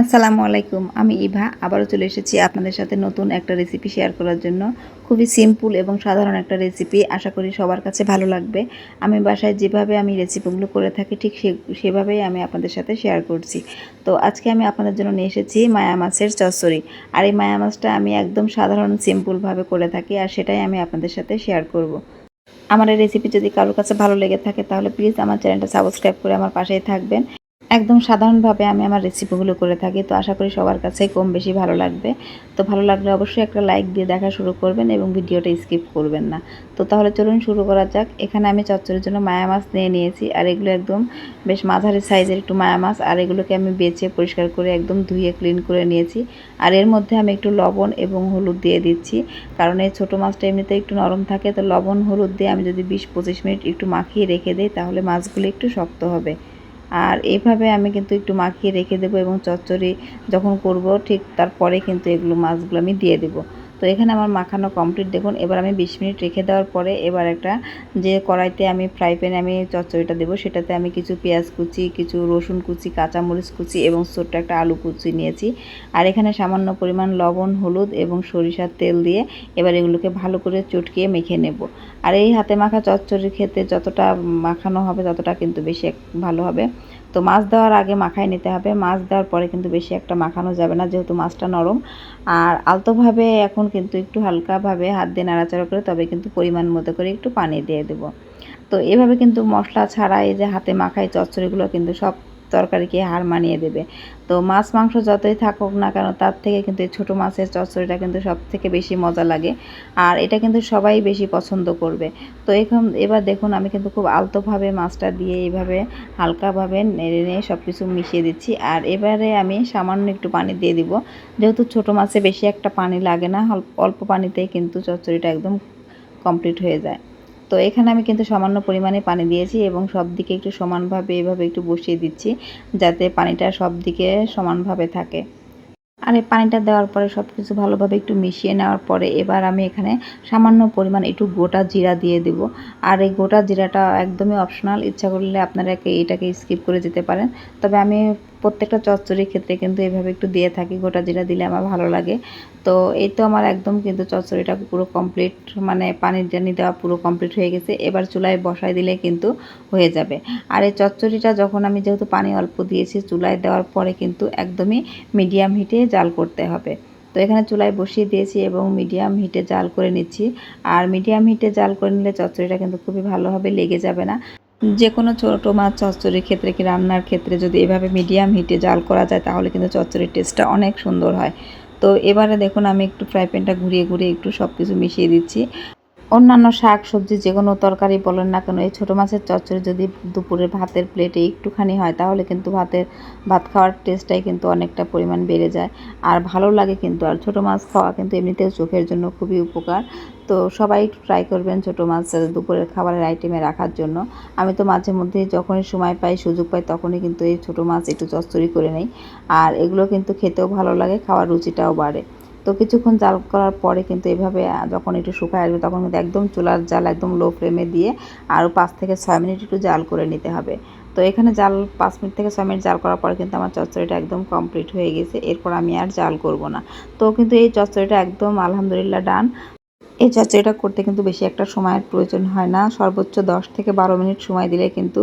আসসালামু আলাইকুম, আমি ইভা। আবারও চলে এসেছি আপনাদের সাথে নতুন একটা রেসিপি শেয়ার করার জন্য। খুবই সিম্পল এবং সাধারণ একটা রেসিপি আশা করি সবার কাছে ভালো লাগবে। আমি বাসায় যেভাবে আমি রেসিপিগুলো করে থাকি, ঠিক সেভাবেই আমি আপনাদের সাথে শেয়ার করছি। তো আজকে আমি আপনাদের জন্য নিয়ে এসেছি মায়া মাছের চচ্চড়ি। আর এই মায়া মাছটা আমি একদম সাধারণ সিম্পলভাবে করে থাকি, আর সেটাই আমি আপনাদের সাথে শেয়ার করব। আমার এই রেসিপি যদি কারোর কাছে ভালো লেগে থাকে, তাহলে প্লিজ আমার চ্যানেলটা সাবস্ক্রাইব করে আমার পাশেই থাকবেন। একদম সাধারণভাবে আমি আমার রেসিপিগুলো করে থাকি, তো আশা করি সবার কাছেই কম বেশি ভালো লাগবে। তো ভালো লাগলে অবশ্যই একটা লাইক দিয়ে দেখা শুরু করবেন এবং ভিডিওটা স্কিপ করবেন না। তো তাহলে চলুন শুরু করা যাক। এখানে আমি চচ্চড়ির জন্য মায়া মাছ নিয়ে নিয়েছি, আর এগুলো একদম বেশ মাঝারি সাইজের একটু মায়া মাছ, আর এগুলোকে আমি বেছে পরিষ্কার করে একদম ধুয়ে ক্লিন করে নিয়েছি। আর এর মধ্যে আমি একটু লবণ এবং হলুদ দিয়ে দিচ্ছি, কারণ এই ছোটো মাছটা এমনিতে একটু নরম থাকে, তো লবণ, হলুদ দিয়ে আমি যদি বিশ পঁচিশ মিনিট একটু মাখিয়ে রেখে দিই, তাহলে মাছগুলো একটু শক্ত হবে। আর এভাবে আমি কিন্তু একটু মাখিয়ে রেখে দেবো এবং চচ্চড়ি যখন করব ঠিক তারপরে কিন্তু এগুলো মাছগুলো আমি দিয়ে দেবো। তো এখানে আমার মাখানো কমপ্লিট দেখুন, এবার আমি বিশ মিনিট রেখে দেওয়ার পরে এবার একটা যে কড়াইতে আমি ফ্রাই প্যানে আমি চচ্চড়িটা দেবো, সেটাতে আমি কিছু পেঁয়াজ কুচি, কিছু রসুন কুচি, কাঁচামরিচ কুচি এবং ছোট্ট একটা আলু কুচি নিয়েছি। আর এখানে সামান্য পরিমাণ লবণ, হলুদ এবং সরিষার তেল দিয়ে এবার এগুলোকে ভালো করে চটকিয়ে মেখে নেব। আর এই হাতে মাখা চচ্চড়ি খেতে যতটা মাখানো হবে ততটা কিন্তু বেশি ভালো হবে। তো মাছ দেওয়ার আগে মাখায় নিতে হবে। মাছ দেওয়ার পরে কিন্তু বেশি একটা মাখানো যাবে না, যেহেতু মাছটা নরম। আর আলতোভাবে এখন কিন্তু একটু হালকাভাবে হাত দিয়ে নাড়াচাড়া করে তবে কিন্তু পরিমাণ মতো করে একটু পানি দিয়ে দেব। তো এভাবে কিন্তু মশলা ছাড়া এই যে হাতে মাখাই চচ্চড়িগুলো কিন্তু সব তরকারিকে হার মানিয়ে দেবে। তো মাছ, মাংস যতই থাকুক না কেন, তার থেকে কিন্তু এই ছোটো মাছের চচ্চড়িটা কিন্তু সব থেকে বেশি মজা লাগে। আর এটা কিন্তু সবাই বেশি পছন্দ করবে। তো এখন এবার দেখুন, আমি কিন্তু খুব আলতোভাবে মাছটা দিয়ে এইভাবে হালকাভাবে নেড়ে নিয়ে সব কিছু মিশিয়ে দিচ্ছি। আর এবারে আমি সামান্য একটু পানি দিয়ে দিব। যেহেতু ছোটো মাছে বেশি একটা পানি লাগে না, অল্প পানিতেই কিন্তু চচ্চড়িটা একদম কমপ্লিট হয়ে যায়। তো এখানে আমি কিন্তু সামান্য পরিমাণে পানি দিয়েছি এবং সব দিকে একটু সমানভাবে এভাবে একটু বসিয়ে দিচ্ছি, যাতে পানিটা সব দিকে সমানভাবে থাকে। আর এই পানিটা দেওয়ার পরে সব কিছু ভালোভাবে একটু মিশিয়ে নেওয়ার পরে এবার আমি এখানে সামান্য পরিমাণ একটু গোটা জিরা দিয়ে দেব। আর এই গোটা জিরাটা একদমই অপশনাল ইচ্ছা করলে আপনারা এটাকে স্কিপ করে যেতে পারেন। তবে আমি প্রত্যেকটা চচ্চড়ির ক্ষেত্রে কিন্তু এভাবে একটু দিয়ে থাকি, গোটা জিরা দিলে আমার ভালো লাগে। তো এই তো আমার একদম কিন্তু চচ্চড়িটা পুরো কমপ্লিট মানে পানির জানি দেওয়া পুরো কমপ্লিট হয়ে গেছে, এবার চুলায় বসাই দিলে কিন্তু হয়ে যাবে। আর এই চচ্চড়িটা যখন আমি যেহেতু পানি অল্প দিয়েছি, চুলায় দেওয়ার পরে কিন্তু একদমই মিডিয়াম হিটে জাল করতে হবে। তো এখানে চুলায় বসিয়ে দিয়েছি এবং মিডিয়াম হিটে জাল করে নিচ্ছি। আর মিডিয়াম হিটে জাল করে নিলে চচ্চড়িটা কিন্তু খুবই ভালোভাবে লেগে যাবে না। যে কোনো ছোটো মাছ চচ্চড়ির ক্ষেত্রে কি রান্নার ক্ষেত্রে যদি এভাবে মিডিয়াম হিটে জাল করা যায়, তাহলে কিন্তু চচ্চড়ির টেস্টটা অনেক সুন্দর হয়। তো এবারে দেখুন, আমি একটু ফ্রাই প্যানটা ঘুরিয়ে ঘুরিয়ে একটু সব কিছু মিশিয়ে দিচ্ছি। অন্যান্য শাক, সবজি যে কোনো তরকারি বলেন না কেন, এই ছোটো মাছের চচ্চড়ি যদি দুপুরে ভাতের প্লেটে একটুখানি হয়, তাহলে কিন্তু ভাতের, ভাত খাওয়ার টেস্টটাই কিন্তু অনেকটা পরিমাণ বেড়ে যায়। আর ভালো লাগে কিন্তু, আর ছোটো মাছ খাওয়া কিন্তু এমনিতেও চোখের জন্য খুবই উপকার। তো সবাই একটু ট্রাই করবেন ছোটো মাছ দুপুরের খাবারের আইটেমে রাখার জন্য। আমি তো মাঝে মধ্যে যখনই সময় পাই, সুযোগ পাই, তখনই কিন্তু এই ছোটো মাছ একটু চচ্চড়ি করে নেই। আর এগুলো কিন্তু খেতেও ভালো লাগে, খাওয়ার রুচিটাও বাড়ে। তো কিছুক্ষণ জাল করার পরে কিন্তু এভাবে যখন একটু শুকায় আসবে তখন কিন্তু একদম চুলার জাল একদম লো ফ্লেমে দিয়ে আরও পাঁচ থেকে ছয় মিনিট একটু জাল করে নিতে হবে। তো এখানে জাল, পাঁচ মিনিট থেকে ছয় মিনিট জাল করার পরে কিন্তু আমার চচ্চড়িটা একদম কমপ্লিট হয়ে গেছে। এরপর আমি আর জাল করব না। তো কিন্তু এই চচ্চড়িটা একদম আলহামদুলিল্লাহ ডান এই চচ্চড়িটা করতে কিন্তু বেশি একটা সময়ের প্রয়োজন হয় না। সর্বোচ্চ দশ থেকে বারো মিনিট সময় দিলে কিন্তু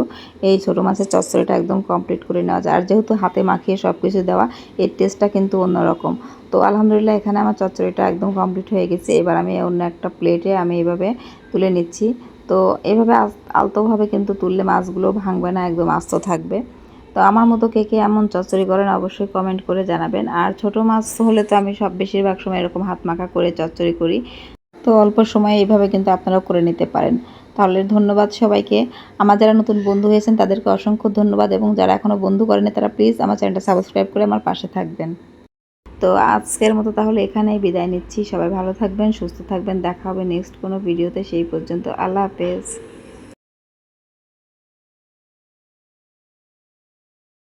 এই ছোটো মাছের চচ্চড়িটা একদম কমপ্লিট করে নেওয়া যায়। আর যেহেতু হাতে মাখিয়ে সব কিছু দেওয়া, এর টেস্টটা কিন্তু অন্যরকম। তো আলহামদুলিল্লাহ এখানে আমার চচ্চড়িটা একদম কমপ্লিট হয়ে গেছে। এবার আমি অন্য একটা প্লেটে আমি এভাবে তুলে নিচ্ছি। তো এভাবে আলতোভাবে কিন্তু তুললে মাছগুলো ভাঙবে না, একদম আস্ত থাকবে। তো আমার মতো কে কে এমন চচ্চড়ি করেন অবশ্যই কমেন্ট করে জানাবেন। আর ছোট মাছ হলে তো আমি সব বেশিরভাগ সময় এরকম হাত মাখা করে চচ্চড়ি করি। তো অল্প সময়ে এইভাবে কিন্তু আপনারা করে নিতে পারেন। তাহলে ধন্যবাদ সবাইকে। আমার যারা নতুন বন্ধু হয়েছেন, তাদেরকে অসংখ্য ধন্যবাদ এবং যারা এখনও বন্ধু করেনি, তারা প্লিজ আমার চ্যানেলটা সাবস্ক্রাইব করে আমার পাশে থাকবেন। তো আজকের মতো তাহলে এখানেই বিদায় নিচ্ছি। সবাই ভালো থাকবেন, সুস্থ থাকবেন। দেখা হবে নেক্সট কোনো ভিডিওতে সেই পর্যন্ত আল্লাহ হাফেজ।